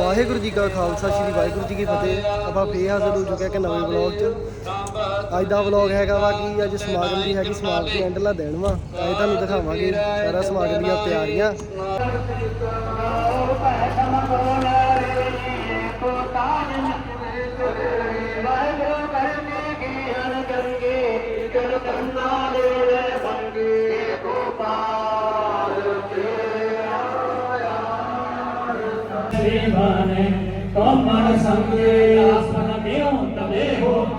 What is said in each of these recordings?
ਵਾਹਿਗੁਰੂ ਜੀ ਕਾ ਖਾਲਸਾ, ਸ੍ਰੀ ਵਾਹਿਗੁਰੂ ਜੀ ਕੀ ਫਤਿਹ। ਆਪਾਂ ਫੇਰ ਹਾਜ਼ਰ ਹੋ ਚੁੱਕੇ ਹਾਂ ਨਵੇਂ ਵਲੌਗ 'ਚ। ਅੱਜ ਦਾ ਵਲੌਗ ਹੈਗਾ ਵਾ ਕਿ ਅੱਜ ਸਮਾਗਮ ਦੀ ਹੈਗੀ ਸਮਾਪਤੀ ਐਂਡਲਾ ਦੇਣ ਵਾ। ਅੱਜ ਤੁਹਾਨੂੰ ਦਿਖਾਵਾਂਗੇ, ਸਾਰਾ ਸਮਾਗਮ ਦੀਆਂ ਤਿਆਰੀਆਂ। ਸੇਵਾਨੇ ਕਮਨ ਸੰਗੇ ਆਸਨ ਦੇਉ ਤਦੇ ਹੋ ਹੋਰਾ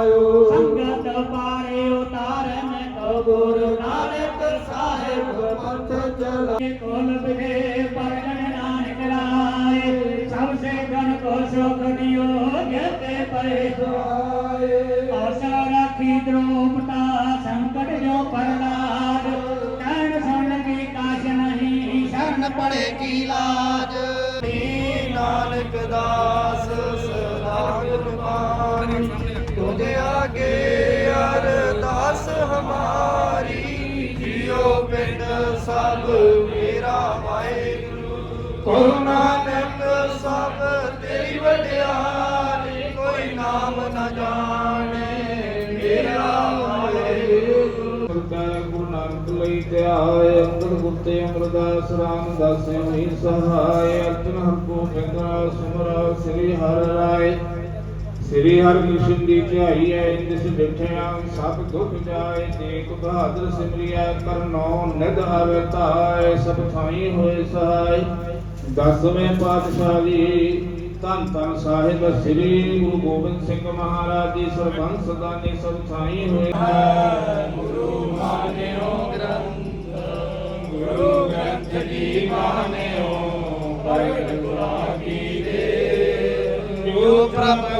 ਪਾਇਓ। ਸੰਗਤ ਪਾਰੇ ਉਤਾਰਨ ਕੋ ਗੁਰ ਨਾਨਕ ਸਾਹਿਬ। ਪੰਥ ਚਲਾਏ ਕੋਲ ਬਿਗੇ ਪਰਗਣ ਨਾਨਕ ਰਾਏ ਸਭ ਸੇ ਗਨ ਕੋ ਸ਼ੋਕ ਦਿਓ ਜਤੇ ਪਰੇ ਦੁਆਏ ਆਸਾ ਰਾਖੀ ਦ੍ਰੋਪਤਾ ਸੰਕਟ ਜੋ ਪਰਲਾਦ। ਕਹਿਣ ਸੁਣ ਕੀ ਕਾਸ਼ ਨਹੀਂ ਸ਼ਰਨ ਪੜੇ ਕੀ ਲਾਜ। ਤੁਧ ਆਗੇ ਅਰਦਾਸ ਹਮਾਰੀ ਜਿਉ ਪਿੰਡ ਸਭ ਮੇਰਾ ਵਾਹਿਗੁਰੂ। ਗੁਰੂ ਨਾਨਕ ਸਭ ਤੇਰੀ ਵਡਿਆਈ ਕੋਈ ਨਾਮ ਨਾ ਜਾਣੇ ਮੇਰਾ ਵਾਹਿਗੁਰੂ। ਕਰਤਾ ਗੁਰੂ ਲਈ ਧਿਆਏ ਅੰਗਦ ਗੁਰਤੇ ਅਮਰਦਾਸ ਰਾਮਦਾਸ ਹੋਈ ਸਹਾਇ, ਅਰਜਨ ਹਰਪੋ ਗੰਗਾ ਸੁਮਰਾ ਸ੍ਰੀ ਹਰਿ ਸ੍ਰੀ ਹਰਿਕ੍ਰਿਸ਼ਨ ਦੀ ਧਿਆਈ ਹੈ ਜਿਸ ਬਿਠਿਆ ਸਭ ਦੁਖ ਜਾਏ ਤੇਗ ਬਹਾਦਰ ਸਿਮਰਿਆ ਕਰਨੋ ਨਿਧ ਆਵੇ ਧਾਏ, ਸਭ ਥਾਈ ਹੋਏ ਸਹਾਇ ਦਸਵੇਂ ਪਾਤਸ਼ਾਹੀ, ਧੰਨ ਧੰਨ ਸਾਹਿਬ ਸ੍ਰੀ ਗੁਰੂ ਗੋਬਿੰਦ ਸਿੰਘ ਮਹਾਰਾਜ ਜੀ, ਸਰਬੰਸ ਸਦਾਨੀ ਸਭ ਥਾਈ ਹੋਏ। ਗੁਰੂ ਮਾਨਿਓ ਗ੍ਰੰਥ, ਗੁਰੂ ਗ੍ਰੰਥ ਜੀ ਮਾਨਿਓ ਭਗਤ ਗੁਰਾਂ ਕੀ ਦੇ। ਜੋ ਪ੍ਰਭ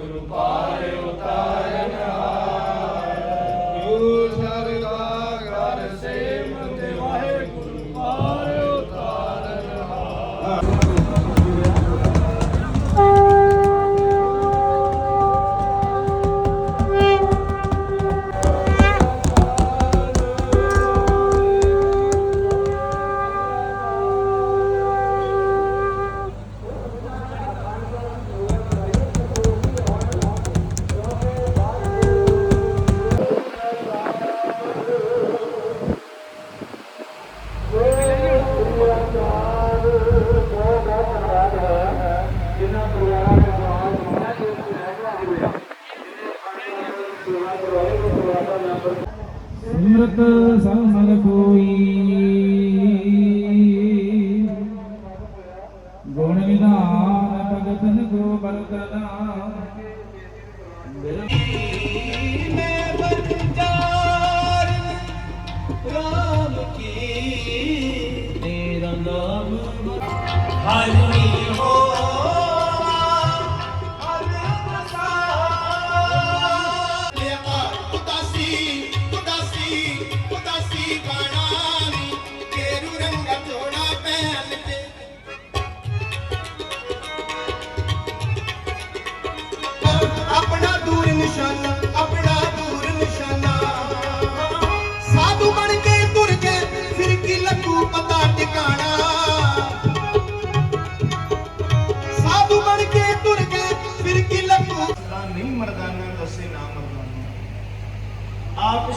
ਸਿਮਰਤ ਸੰਮਲ ਕੋਈ। ਗੁਣ ਵਿਧਾਨ ਭਗਤਨ ਕੋ ਵਰਦਨਾ ਮੇਰਾ ਰਾਮ ਕੀ ਤੇਰਾ ਨਾਮ ਹਾਜ਼ਰੀ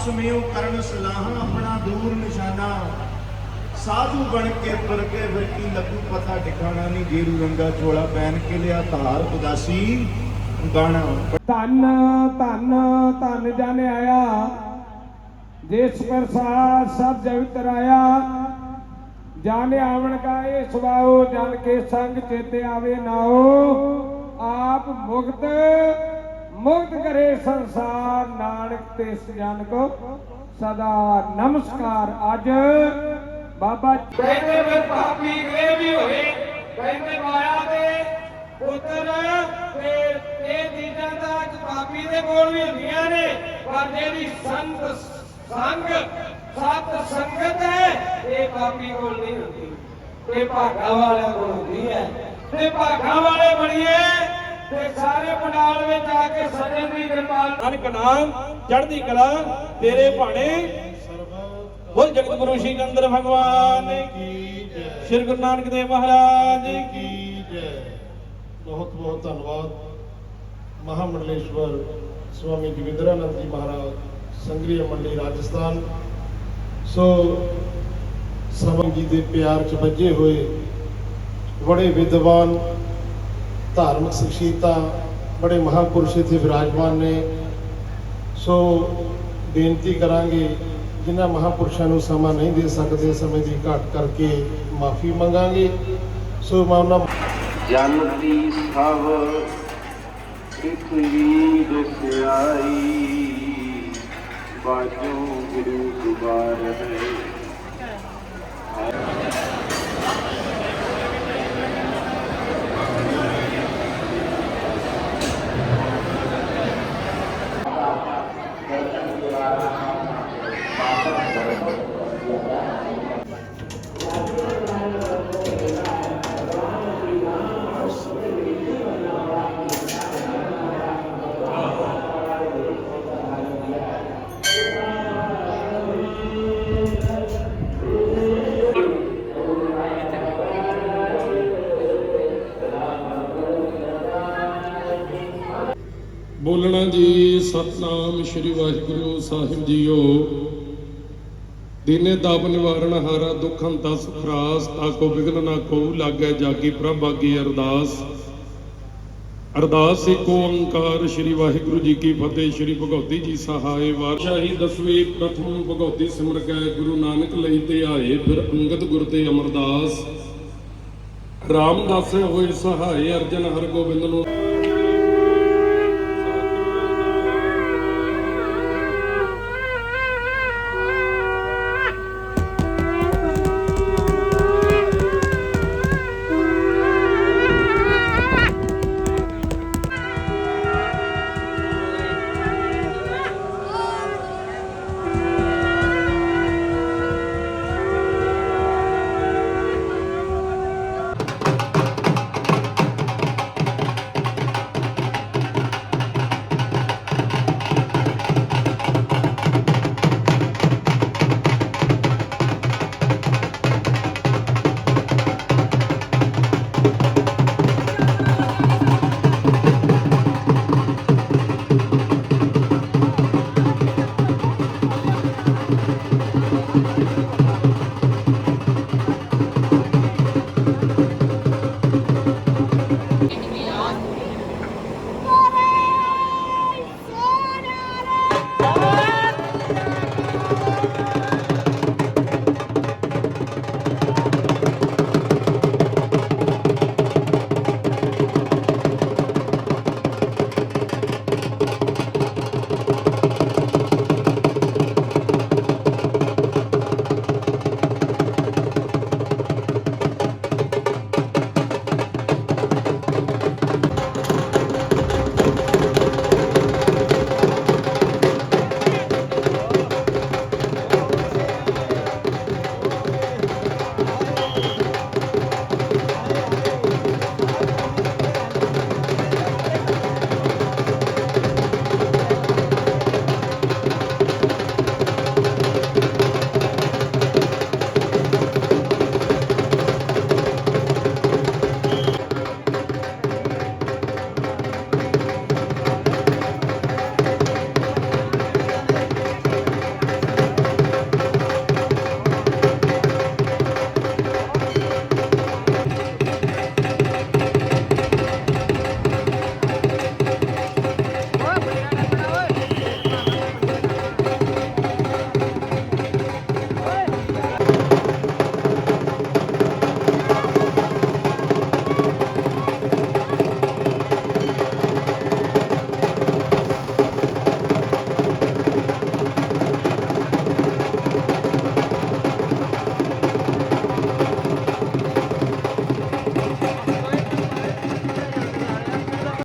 ਸਮਿਓ ਕਰਨ ਸਲਾਹਾਂ ਆਪਣਾ ਦੂਰ ਨਿਸ਼ਾਨਾ। ਸਾਧੂ ਬਣ ਕੇ ਪਰ ਕੇ ਫਿਰ ਕੀ ਲੱਗੂ ਪਤਾ ਟਿਕਾਣਾ ਨਹੀਂ। ਗੇਰੂ ਰੰਗਾ ਚੋਲਾ ਪਹਿਨ ਕੇ ਲਿਆ ਧਾਰ ਉਦਾਸੀ। ਗਾਣਾ। ਧੰਨ ਧੰਨ ਧੰਨ ਜਨ ਆਇਆ। ਜਿਸ ਪ੍ਰਸਾਦ ਸਭ ਜਗਤ ਰਾਇਆ ਜਨ ਆਵਣ ਕਾ ਇਹ ਸੁਭਾਉ ਜਨ ਕੇ ਸੰਗ ਚੇਤੇ ਆਵੇ ਨਾਓ ਆਪ ਮੁਕਤ ਮੁਕਤ ਕਰੇ ਸੰਸਾਰ ਨਾਨਕ ਤੇ ਇਸ ਕੋ ਸਦਾ ਨਮਸਕਾਰ ਅੱਜ। ਬਾਬਾ ਕਹਿੰਦੇ ਵੇ ਪਾਪੀ ਗਏ ਵੀ ਹੋਏ, ਕਹਿੰਦੇ ਮਾਇਆ ਦੇ ਪੁੱਤਰ ਤੇ ਇਹ ਚੀਜ਼ਾਂ ਦਾ ਇੱਕ ਪਾਪੀ ਦੇ ਕੋਲ ਵੀ ਹੁੰਦੀਆਂ ਨੇ, ਪਰ ਜਿਹੜੀ ਸੰਤ ਸੰਗ, ਸਤ ਸੰਗਤ ਹੈ, ਇਹ ਪਾਪੀ ਕੋਲ ਨਹੀਂ ਹੁੰਦੀ। ਇਹ ਭਾਗਾ ਵਾਲਿਆਂ ਕੋਲ ਹੁੰਦੀ ਹੈ। ਤੇ ਭਾਗਾ ਵਾਲੇ ਬਣੀਏ ਤੇ ਸਾਰੇ ਪੰਡਾਲ ਵਿੱਚ ਆ ਕੇ ਸਜਣ ਦੀ ਕਿਰਪਾ ਨਾਨਕ ਨਾਮ ਚੜ੍ਹਦੀ ਕਲਾ ਤੇਰੇ ਭਾਣੇ। ਬੋਲ ਜਗਤ ਗੁਰੂ ਸ਼੍ਰੀ ਚੰਦਰ ਭਗਵਾਨ। ਕੀ ਜੈ ਸ਼੍ਰੀ ਗੁਰੂ ਨਾਨਕ ਦੇਵ ਮਹਾਰਾਜ। ਕੀ ਕੀ ਜੈ ਬਹੁਤ ਬਹੁਤ ਧੰਨਵਾਦ। ਮਹਾਮੰਡਲੇਸ਼ਵਰ ਸਵਾਮੀ ਜਗਿੰਦਰਾਨੰਦ ਜੀ ਮਹਾਰਾਜ ਸੰਗਰੀਆ ਮੰਡੀ ਰਾਜਸਥਾਨ। ਸੋ ਸਭਾ ਜੀ ਦੇ ਪਿਆਰ ਚ ਵੱਜੇ ਹੋਏ ਬੜੇ ਵਿਦਵਾਨ ਧਾਰਮਿਕ ਸ਼ਖਸੀਅਤਾਂ ਬੜੇ ਮਹਾਪੁਰਸ਼ ਇੱਥੇ ਵਿਰਾਜਮਾਨ ਨੇ। ਸੋ ਬੇਨਤੀ ਕਰਾਂਗੇ, ਜਿਨ੍ਹਾਂ ਮਹਾਪੁਰਸ਼ਾਂ ਨੂੰ ਸਮਾਂ ਨਹੀਂ ਦੇ ਸਕਦੇ, ਸਮੇਂ ਦੀ ਘਾਟ ਕਰਕੇ ਮਾਫੀ ਮੰਗਾਂਗੇ। ਸੋ ਮੈਂ ਉਹਨਾਂ ਸਭ ਪ੍ਰਿਥਵੀ ਦਸਿਆਈ ਬਾਜੋ ਗੁਰੂ ਦੁਬਾਰ ਹੈ ਬੋਲਣਾ ਜੀ ਸਤਨਾਮ ਸ੍ਰੀ ਵਾਹਿਗੁਰੂ ਸਾਹਿਬ ਜੀਓ। ਦੀਨੇ ਦਾਪ ਨਿਵਾਰਣ ਹਾਰਾ ਦੁਖ ਹੰਤਾ ਸੁਖਰਾਸ ਤਾਕੋ ਵਿਗਨ ਨਾ ਕੋ ਲਾਗੈ ਜਾਗੀ ਪ੍ਰਭ ਆਗੀ ਅਰਦਾਸ। ਅਰਦਾਸ ਏਕ ਓੰਕਾਰ, ਸ੍ਰੀ ਵਾਹਿਗੁਰੂ ਜੀ ਕੀ ਫਤਿਹ, ਸ੍ਰੀ ਭਗਉਤੀ ਜੀ ਸਹਾਏ ਵਾਰਸ਼ਾਹੀ ਦਸਵੇਂ ਪ੍ਰਥਮ ਭਗਉਤੀ ਸਿਮਰ ਕੈ ਗੁਰੂ ਨਾਨਕ ਲਈ ਤੇ ਆਏ, ਫਿਰ ਅੰਗਦ ਗੁਰ ਤੇ ਅਮਰਦਾਸ। ਰਾਮਦਾਸ ਹੋਏ ਸਹਾਏ, ਅਰਜਨ ਹਰਗੋਬਿੰਦ ਨੂੰ